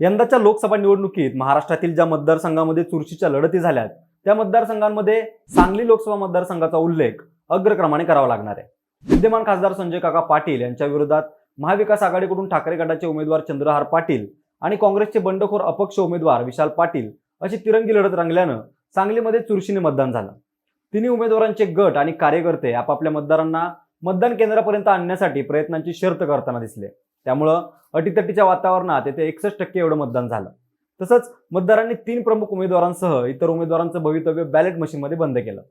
यंदाच्या लोकसभा निवडणुकीत महाराष्ट्रातील ज्या मतदारसंघामध्ये चुरशीच्या लढती झाल्यात त्या मतदारसंघांमध्ये सांगली लोकसभा मतदारसंघाचा उल्लेख अग्रक्रमाने करावा लागणार आहे. विद्यमान खासदार संजय काका पाटील यांच्या विरोधात महाविकास आघाडीकडून ठाकरे गटाचे उमेदवार चंद्रहार पाटील आणि काँग्रेसचे बंडखोर अपक्ष उमेदवार विशाल पाटील अशी तिरंगी लढत रंगल्यानं सांगलीमध्ये चुरशीने मतदान झालं. तिन्ही उमेदवारांचे गट आणि कार्यकर्ते आपापल्या मतदारांना मतदान केंद्रापर्यंत आणण्यासाठी प्रयत्नांची शर्त करताना दिसले. त्यामुळं अटीतटीच्या वातावरणात येथे एकसष्ट टक्के एवढं मतदान झालं. तसंच मतदारांनी तीन प्रमुख उमेदवारांसह इतर उमेदवारांचं भवितव्य बॅलेट मशीनमध्ये बंद केलं.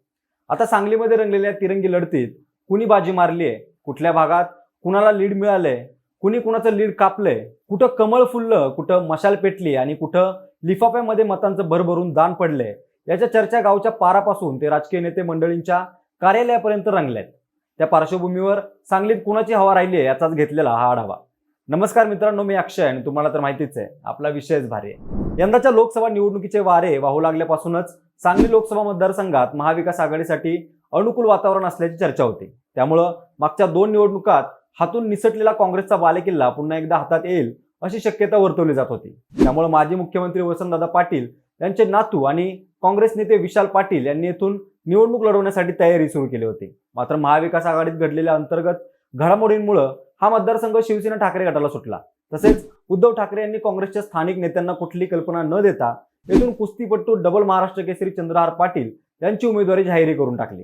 आता सांगलीमध्ये रंगलेल्या तिरंगी लढतीत कुणी बाजी मारली आहे कुठल्या भागात कुणाला लीड मिळालंय कुणी कुणाचं लीड कापलंय कुठं कमळ फुललं कुठं मशाल पेटली आणि कुठं लिफाफ्यामध्ये मतांचं भरभरून दान पडलंय याच्या चर्चा गावच्या पारापासून ते राजकीय नेते मंडळींच्या कार्यालयापर्यंत रंगल्यात. त्या पार्श्वभूमीवर सांगलीत कुणाची हवा राहिली आहे याचाच घेतलेला हा आढावा. नमस्कार मित्रांनो मी अक्षय आणि तुम्हाला तर माहितीच आहे आपला विषयच भारी आहे. यंदाच्या लोकसभा निवडणुकीचे वारे वाहू लागल्यापासूनच सांगली लोकसभा मतदारसंघात महाविकास आघाडीसाठी अनुकूल वातावरण असल्याची चर्चा होती. त्यामुळं मागच्या दोन निवडणुकात हातून निसटलेला काँग्रेसचा बालेकिल्ला पुन्हा एकदा हातात येईल अशी शक्यता वर्तवली जात होती. त्यामुळे माजी मुख्यमंत्री वसंतदादा पाटील यांचे नातू आणि काँग्रेस नेते विशाल पाटील यांनी येथून निवडणूक लढवण्यासाठी तयारी सुरू केली होती. मात्र महाविकास आघाडीत घडलेल्या अंतर्गत घडामोडींमुळे हा मतदारसंघ शिवसेना ठाकरे गटाला सुटला. तसेच उद्धव ठाकरे यांनी काँग्रेसच्या स्थानिक नेत्यांना कुठली कल्पना न देता येथून कुस्तीपट्टू डबल महाराष्ट्र केसरी चंद्रहार पाटील यांची उमेदवारी जाहीर करून टाकली.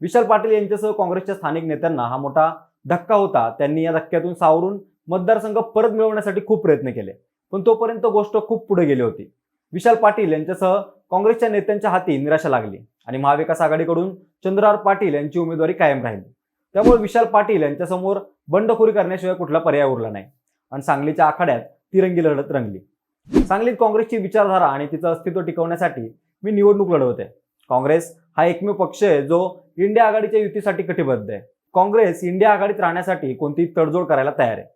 विशाल पाटील यांच्यासह काँग्रेसच्या स्थानिक नेत्यांना हा मोठा धक्का होता. त्यांनी या धक्क्यातून सावरून मतदारसंघ परत मिळवण्यासाठी खूप प्रयत्न केले. पण तोपर्यंत गोष्ट खूप पुढे गेली होती. विशाल पाटील यांच्यासह काँग्रेसच्या नेत्यांच्या हाती निराशा लागली आणि महाविकास आघाडीकडून चंद्रहार पाटील यांची उमेदवारी कायम राहिली. त्यामुळे विशाल पाटील यांच्यासमोर बंडखोरी करण्याशिवाय कुठला पर्याय उरला नाही. आणि सांगलीच्या आखाड्यात तिरंगी लढत रंगली. सांगलीत काँग्रेसची विचारधारा आणि तिचं अस्तित्व टिकवण्यासाठी मी निवडणूक लढवते. काँग्रेस हा एकमेव पक्ष आहे जो इंडिया आघाडीच्या युतीसाठी कटिबद्ध आहे. काँग्रेस इंडिया आघाडीत राहण्यासाठी कोणतीही तडजोड करायला तयार आहे.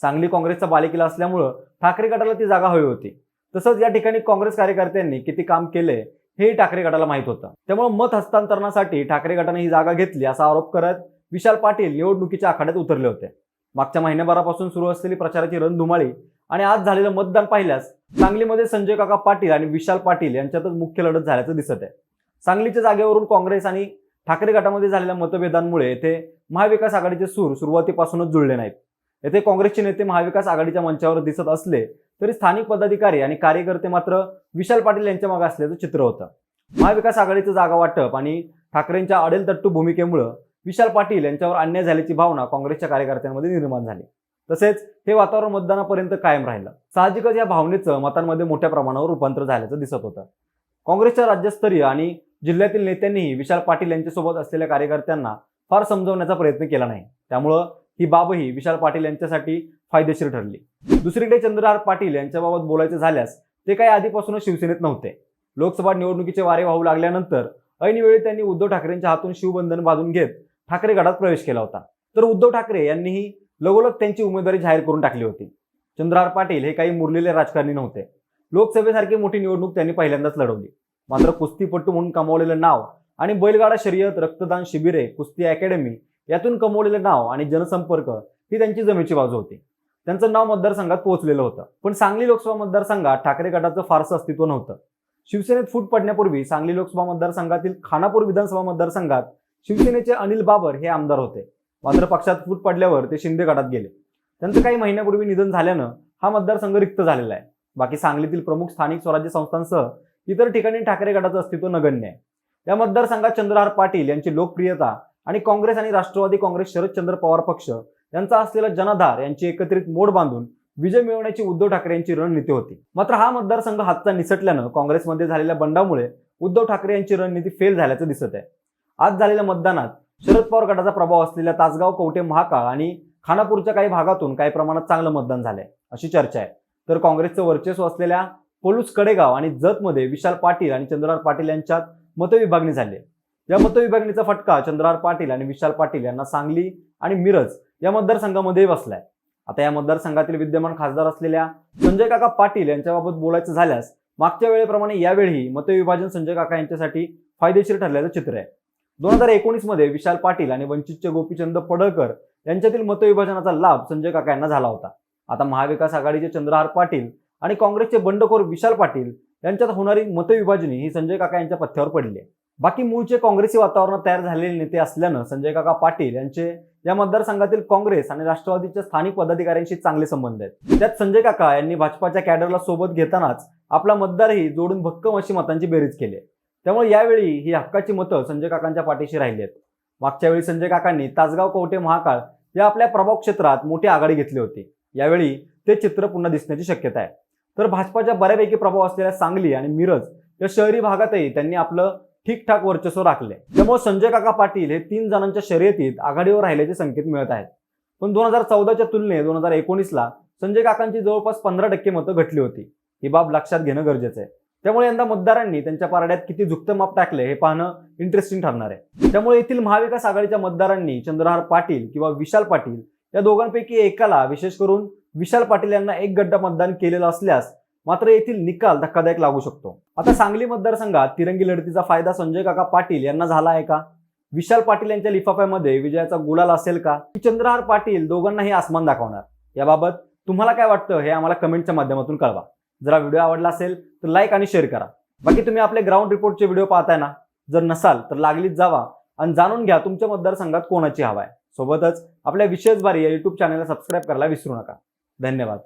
सांगली काँग्रेसचा बालिकेला असल्यामुळं ठाकरे गटाला ती जागा हवी होती. तसंच या ठिकाणी काँग्रेस कार्यकर्त्यांनी किती काम केले हेही ठाकरे गटाला माहीत होतं. त्यामुळे मत हस्तांतरणासाठी ठाकरे गटाने ही जागा घेतली असा आरोप करत विशाल पाटील निवडणुकीच्या आखाड्यात उतरले होते. मागच्या महिन्याभरापासून सुरू असलेली प्रचाराची रणधुमाळी आणि आज झालेलं मतदान पाहिल्यास सांगलीमध्ये संजय काका पाटील आणि विशाल पाटील यांच्यातच मुख्य लढत झाल्याचं दिसत आहे. सांगलीच्या जागेवरून काँग्रेस आणि ठाकरे गटामध्ये झालेल्या मतभेदांमुळे येथे महाविकास आघाडीचे सूर सुरुवातीपासूनच जुळले नाहीत. येथे काँग्रेसचे नेते महाविकास आघाडीच्या मंचावर दिसत असले तरी स्थानिक पदाधिकारी आणि कार्यकर्ते मात्र विशाल पाटील यांच्या मागे असल्याचं चित्र होतं. महाविकास आघाडीचं जागा वाटप आणि ठाकरेंच्या अडेलतट्टू भूमिकेमुळं विशाल पाटील यांच्यावर अन्याय झाल्याची भावना काँग्रेसच्या कार्यकर्त्यांमध्ये निर्माण झाली. तसेच हे वातावरण मतदानापर्यंत कायम राहिलं. साहजिकच या भावनेचं मतांमध्ये मोठ्या प्रमाणावर रूपांतर झाल्याचं दिसत होतं. काँग्रेसच्या राज्यस्तरीय आणि जिल्ह्यातील नेत्यांनीही विशाल पाटील यांच्यासोबत असलेल्या कार्यकर्त्यांना फार समजवण्याचा प्रयत्न केला नाही. त्यामुळं ही बाबही विशाल पाटील यांच्यासाठी फायदेशीर ठरली. दुसरीकडे चंद्रहार पाटील यांच्याबाबत बोलायचं झाल्यास ते काही आधीपासूनच शिवसेनेत नव्हते. लोकसभा निवडणुकीचे वारे वाहू लागल्यानंतर ऐनवेळी त्यांनी उद्धव ठाकरेंच्या हातून शिवबंधन बांधून घेत ठाकरे गटात प्रवेश केला होता. तर उद्धव ठाकरे यांनीही लगोलग त्यांची उमेदवारी जाहीर करून टाकली होती. चंद्रहार पाटील हे काही मुरलेले राजकारणी नव्हते. लोकसभेसारखी मोठी निवडणूक त्यांनी पहिल्यांदाच लढवली. मात्र कुस्तीपट्टू म्हणून कमावलेलं नाव आणि बैलगाडा शर्यत रक्तदान शिबिरे कुस्ती अकॅडमी यातून कमवलेलं नाव आणि जनसंपर्क ही त्यांची जमेची बाजू होती. त्यांचं नाव मतदारसंघात पोहोचलेलं होतं. पण सांगली लोकसभा मतदारसंघात ठाकरे गटाचं फारसं अस्तित्व नव्हतं. शिवसेनेत फूट पडण्यापूर्वी सांगली लोकसभा मतदारसंघातील खानापूर विधानसभा मतदारसंघात शिवसेनेचे अनिल बाबर हे आमदार होते. मात्र पक्षात फूट पडल्यावर ते शिंदे गटात गेले. त्यांचं काही महिन्यापूर्वी निधन झाल्यानं हा मतदारसंघ रिक्त झालेला आहे. बाकी सांगलीतील प्रमुख स्थानिक स्वराज्य संस्थांसह इतर ठिकाणी ठाकरे गटाचं अस्तित्व नगण्य आहे. या मतदारसंघात चंद्रहार पाटील यांची लोकप्रियता आणि काँग्रेस आणि राष्ट्रवादी काँग्रेस शरदचंद्र पवार पक्ष यांचा असलेला जनाधार यांची एकत्रित मोड बांधून विजय मिळवण्याची उद्धव ठाकरे यांची रणनीती होती. मात्र हा मतदारसंघ हातचा निसटल्यानं काँग्रेसमध्ये झालेल्या बंडामुळे उद्धव ठाकरे यांची रणनीती फेल झाल्याचं दिसत आहे. आज झालेल्या मतदानात शरद पवार गटाचा प्रभाव असलेल्या तासगाव कवटे महाकाळ आणि खानापूरच्या काही भागातून काही प्रमाणात चांगलं मतदान झालंय अशी चर्चा आहे. तर काँग्रेसचं वर्चस्व असलेल्या पोलूस कडेगाव आणि जतमध्ये विशाल पाटील आणि चंद्रहार पाटील यांच्यात मतविभागणी झाली या मतविभागणीचा फटका चंद्रहार पाटील आणि विशाल पाटील यांना सांगली आणि मिरज या मतदारसंघामध्ये बसलाय. आता या मतदारसंघातील विद्यमान खासदार असलेल्या संजय काका पाटील यांच्याबाबत बोलायचं झाल्यास मागच्या वेळेप्रमाणे यावेळी मतविभाजन संजय काका यांच्यासाठी फायदेशीर ठरल्याचं चित्र आहे. दोन हजार एकोणीसमध्ये विशाल पाटील आणि वंचितचे गोपीचंद पडळकर यांच्यातील मतविभाजनाचा लाभ संजय काका यांना झाला होता. आता महाविकास आघाडीचे चंद्रहार पाटील आणि काँग्रेसचे बंडखोर विशाल पाटील यांच्यात होणारी मतविभाजनी ही संजय काका यांच्या पथ्यावर पडली आहे. बाकी मूळचे काँग्रेसी वातावरणात तयार झालेले नेते असल्यानं संजय काका पाटील यांचे या मतदारसंघातील काँग्रेस आणि राष्ट्रवादीच्या स्थानिक पदाधिकाऱ्यांशी चांगले संबंध आहेत. त्यात संजय काका यांनी भाजपाच्या कॅडरला सोबत घेतानाच आपला मतदारही जोडून भक्कम अशी मतांची बेरीज केली आहे. त्यामुळे यावेळी ही हक्काची मतं संजय काकांच्या पाठीशी राहिली आहेत. मागच्या वेळी संजय काकांनी तासगाव कवटे महाकाळ या आपल्या प्रभाव क्षेत्रात मोठी आघाडी घेतली होती. यावेळी ते चित्र पुन्हा दिसण्याची शक्यता आहे. तर भाजपाच्या बऱ्यापैकी प्रभाव असलेल्या सांगली आणि मिरज या शहरी भागातही त्यांनी आपलं ठीकठाक वर्चस्व राखले त्यामुळे संजय काका पाटील हे तीन जणांच्या शर्यतीत आघाडीवर राहिल्याचे संकेत मिळत आहेत. पण दोन हजार चौदाच्या तुलनेत दोन हजार एकोणीसला संजय काकांची जवळपास पंधरा टक्के मतं घटली होती. ही बाब लक्षात घेणं गरजेचं आहे. त्यामुळे यंदा मतदारांनी त्यांच्या पारड्यात किती झुकतं माप टाकले हे पाहणं इंटरेस्टिंग ठरणार आहे. त्यामुळे येथील महाविकास आघाडीच्या मतदारांनी चंद्रहार पाटील किंवा विशाल पाटील या दोघांपैकी एकाला विशेष करून विशाल पाटील यांना एक गड्डा मतदान केलेलं असल्यास मात्र येथील निकाल धक्कादायक लागू शकतो. आता सांगली मतदारसंघात तिरंगी लढतीचा फायदा संजय काका पाटील यांना झाला आहे का? विशाल पाटील यांच्या लिफाफ्यामध्ये विजयाचा गुलाल असेल का? की चंद्रहार पाटील दोघांनाही आसमान दाखवणार. याबाबत तुम्हाला काय वाटतं हे आम्हाला कमेंटच्या माध्यमातून कळवा. जर व्हिडिओ आवडला असेल तर लाईक आणि शेअर करा. बाकी तुम्ही आपले ग्राउंड रिपोर्टचे व्हिडिओ पाहताय ना जर नसाल तर लागलीच जावा आणि जाणून घ्या तुमच्या मतदारसंघात कोणाची हवा आहे. सोबतच आपल्या विशेष बारी या युट्यूब चॅनलला सबस्क्राईब करायला विसरू नका. धन्यवाद.